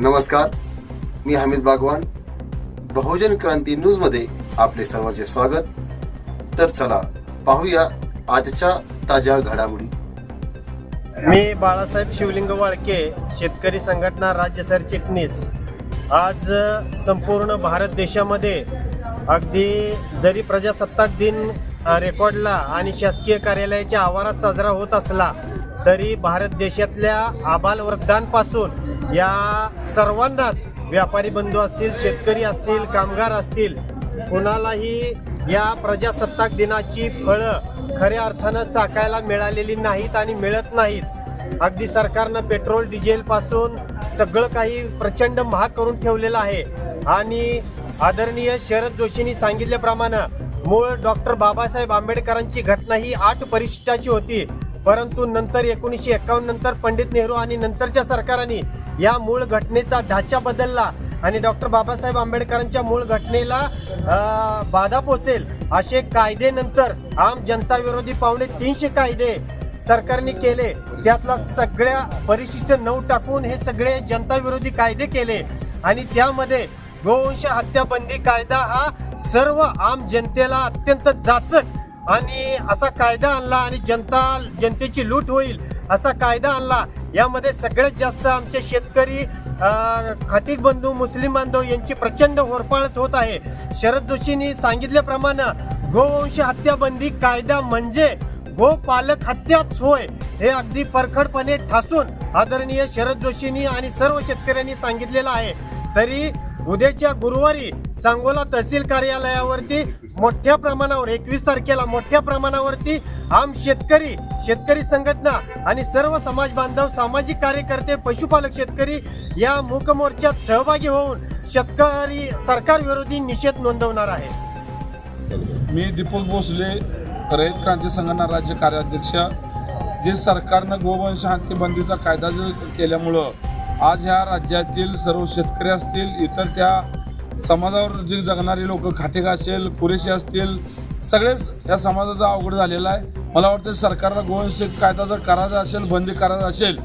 नमस्कार मी हमीद बागवान. बहुजन क्रांती न्यूजमध्ये आपले सर्वांचे स्वागत. तर चला पाहूया आजच्या ताज्या घडामोडी. मी बाळासाहेब शिवलिंग वाळके शेतकरी संघटना राज्य सरचिटणीस आज संपूर्ण भारत देशामध्ये अगदी जरी प्रजासत्ताक दिन रेकॉर्डला आणि शासकीय कार्यालयाच्या आवारात साजरा होत असला तरी भारत देशातल्या आबालवृद्धांपासून या सर्वांनाच व्यापारी बंधू असतील शेतकरी असतील कामगार असतील कुणालाही या प्रजासत्ताक दिनाची फळं खऱ्या अर्थानं चाकायला मिळालेली नाहीत आणि मिळत नाहीत. अगदी सरकारनं पेट्रोल डिझेल पासून सगळं काही प्रचंड महाग करून ठेवलेलं आहे. आणि आदरणीय शरद जोशींनी सांगितल्याप्रमाणे मूळ डॉक्टर बाबासाहेब आंबेडकरांची घटना ही आठ परिशिष्टाची होती. परंतु नंतर एकोणीसशे एकावन्न नंतर पंडित नेहरू आणि नंतरच्या सरकारांनी या मूळ घटनेचा ढाचा बदलला आणि डॉक्टर बाबासाहेब आंबेडकरांच्या मूळ घटनेला बाधा पोचेल असे कायदे नंतर आम जनता विरोधी पावणे तीनशे कायदे सरकारने केले. त्यातला सगळ्या परिशिष्ट नऊ टाकून हे सगळे जनता विरोधी कायदे केले. आणि त्यामध्ये गोवंश हत्या बंदी कायदा हा सर्व आम जनतेला अत्यंत जाचक आणि असा कायदा आणला आणि जनता जनतेची लूट होईल असा कायदा आणला. यामध्ये सगळ्यात जास्त आमचे शेतकरी खाटीक बंधू मुस्लिम बांधव यांची प्रचंड होरपाळत होत आहे. शरद जोशींनी सांगितल्याप्रमाणे गोवंश हत्याबंदी कायदा म्हणजे गोपालक हत्याच होय हे अगदी परखडपणे ठासून आदरणीय शरद जोशींनी आणि सर्व शेतकऱ्यांनी सांगितलेलं आहे. तरी उद्याच्या गुरुवारी सांगोला तहसील कार्यालयावरती मोठ्या प्रमाणावर एकवीस तारखेला मोठ्या प्रमाणावरती आम शेतकरी शेतकरी संघटना आणि सर्व समाज बांधव सामाजिक कार्यकर्ते पशुपालक शेतकरी या मूक मोर्चात सहभागी होऊन शेतकरी सरकार विरोधी निषेध नोंदवणार आहे मी दीपक भोसले रयत क्रांती संघटना राज्य कार्याध्यक्ष. जे सरकारनं गोवंश हत्ती बंदीचा कायदा जो केल्यामुळं आज ह्या राज्यातील सर्व शेतकरी असतील इतर त्या समाजावर जे जगणारे लोक खाटेगा असेल पुरेसे असतील सगळेच या समाजाचा अवघड झालेला आहे. मला वाटतं सरकारला गोवंश कायदा जर करायचा असेल बंदी करायचा असेल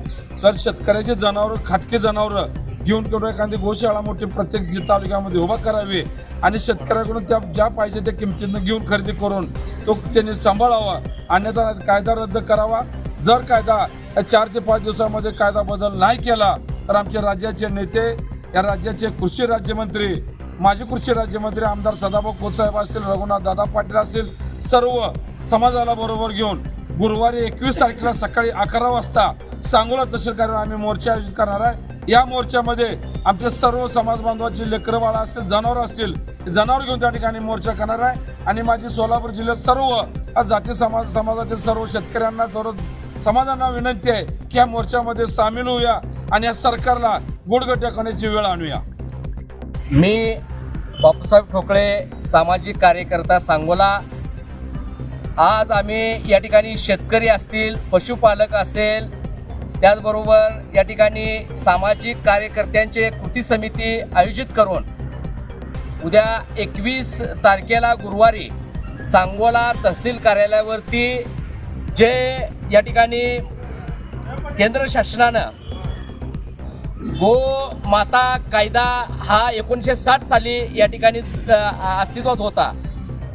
तर शेतकऱ्याचे जनावरं खाटके जनावरं घेऊन किंवा एखादी गोशाळा मोठी प्रत्येक तालुक्यामध्ये उभा करावी आणि शेतकऱ्याकडून त्या ज्या पाहिजे त्या किमतीनं घेऊन खरेदी करून तो त्यांनी सांभाळावा. अन्यथा कायदा रद्द करावा. जर कायदा या चार ते पाच दिवसामध्ये कायदा बदल नाही केला तर आमचे राज्याचे नेते या राज्याचे कृषी राज्यमंत्री माजी कृषी राज्यमंत्री आमदार सदाभाऊ खोतसाहेब असतील रघुनाथ दादा पाटील असतील सर्व समाजाला बरोबर घेऊन गुरुवारी एकवीस तारखेला सकाळी अकरा वाजता सांगोला तहसील कार्यालय आम्ही मोर्चा आयोजित करणार आहे. या मोर्चामध्ये आमचे सर्व समाज बांधवाचे लेकरवाळा असतील जनावर असतील जनावर घेऊन त्या ठिकाणी मोर्चा करणार आहे. आणि माझी सोलापूर जिल्ह्यात सर्व जाती समाज समाजातील सर्व शेतकऱ्यांना सर्व समाजांना विनंती आहे की या मोर्चामध्ये सामील होऊया आणि या सरकारला गुडगट्या करण्याची वेळ आणूया. मी बापूसाहेब ठोकळे सामाजिक कार्यकर्ता सांगोला. आज आम्ही या ठिकाणी शेतकरी असतील पशुपालक असेल त्याचबरोबर या ठिकाणी सामाजिक कार्यकर्त्यांचे कृती समिती आयोजित करून उद्या एकवीस तारखेला गुरुवारी सांगोला तहसील कार्यालयावरती जे या ठिकाणी केंद्र शासनानं गो माता कायदा हा एकोणीसशे साठ साली या ठिकाणी अस्तित्वात होता.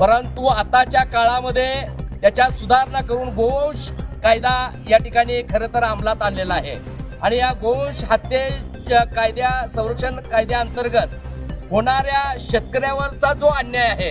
परंतु आताच्या काळामध्ये त्याच्यात सुधारणा करून गोवंश कायदा या ठिकाणी खरं तर अंमलात आणलेला आहे. आणि या गोवंश हत्ये कायद्या संरक्षण कायद्याअंतर्गत होणाऱ्या शेतकऱ्यावरचा जो अन्याय आहे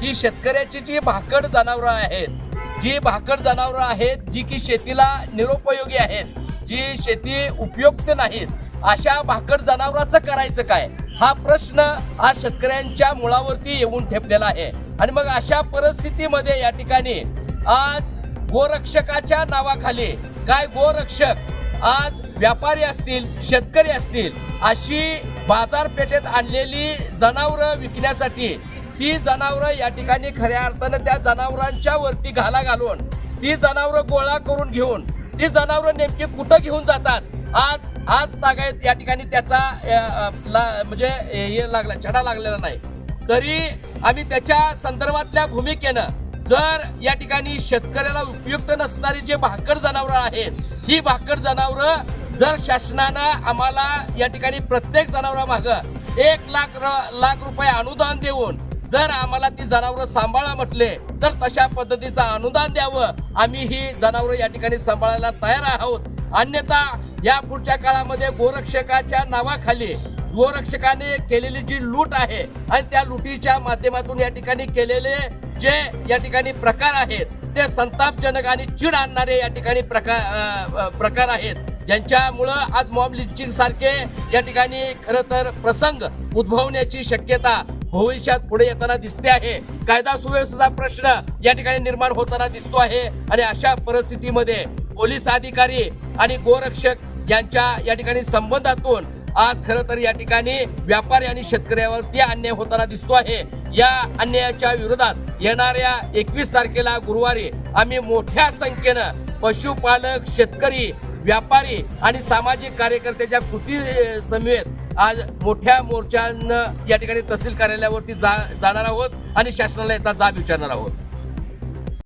ही शेतकऱ्याची जी भाकड जनावरं आहेत जी भाकड जनावरं आहेत जी की शेतीला निरुपयोगी आहेत जी शेती उपयुक्त नाहीत अशा भाकड जनावराचं करायचं काय? हा प्रश्न आज शेतकऱ्यांच्या मुळावरती येऊन ठेपलेला आहे. आणि मग अशा परिस्थितीमध्ये या ठिकाणी आज गोरक्षकाच्या नावाखाली काय गोरक्षक आज व्यापारी असतील शेतकरी असतील अशी बाजारपेठेत आणलेली जनावरं विकण्यासाठी ती जनावरं या ठिकाणी खऱ्या अर्थानं त्या जनावरांच्या वरती घाला घालून ती जनावरं गोळा करून घेऊन ती जनावरं नेमकी कुठं घेऊन जातात? आज आज तागायत या ठिकाणी त्याचा ला- म्हणजे हे लागला छडा लागलेला नाही. तरी आम्ही त्याच्या संदर्भातल्या भूमिकेनं जर या ठिकाणी शेतकऱ्याला उपयुक्त नसणारी जे भाकर जनावरं आहेत ही भाकर जनावरं जर शासनानं आम्हाला या ठिकाणी प्रत्येक जनावरामाग एक लाख र- लाख रुपये अनुदान देऊन जर आम्हाला ती जनावरं सांभाळा म्हटले तर तशा पद्धतीचं अनुदान द्यावं. आम्ही ही जनावरं या ठिकाणी सांभाळायला तयार आहोत. अन्यथा या पुढच्या काळामध्ये गोरक्षकाच्या नावाखाली गोरक्षकाने केलेली जी लूट आहे आणि त्या लुटीच्या माध्यमातून या ठिकाणी केलेले जे या ठिकाणी प्रकार आहेत ते संतापजनक आणि चीड आणणारे या ठिकाणी प्रकार प्रकार आहेत. ज्यांच्यामुळं आज मॉब लिंचिंग सारखे या ठिकाणी खरं तर प्रसंग उद्भवण्याची शक्यता भविष्यात पुढे येताना दिसते आहे. कायदा सुव्यवस्थेचा प्रश्न या ठिकाणी निर्माण होताना दिसतो आहे आणि अशा परिस्थितीमध्ये पोलीस अधिकारी आणि गोरक्षक यांच्या या ठिकाणी संबंधातून आज खरं तर या ठिकाणी व्यापारी आणि शेतकऱ्यावरती अन्याय होताना दिसतो आहे. या अन्यायाच्या विरोधात येणाऱ्या एकवीस तारखेला गुरुवारी आम्ही मोठ्या संख्येनं पशुपालक शेतकरी व्यापारी आणि सामाजिक कार्यकर्त्याच्या कृती समेत आज मोठ्या मोर्चानं या ठिकाणी तहसील कार्यालयावरती जा जाणार आहोत आणि शासनाला याचा जाब विचारणार आहोत.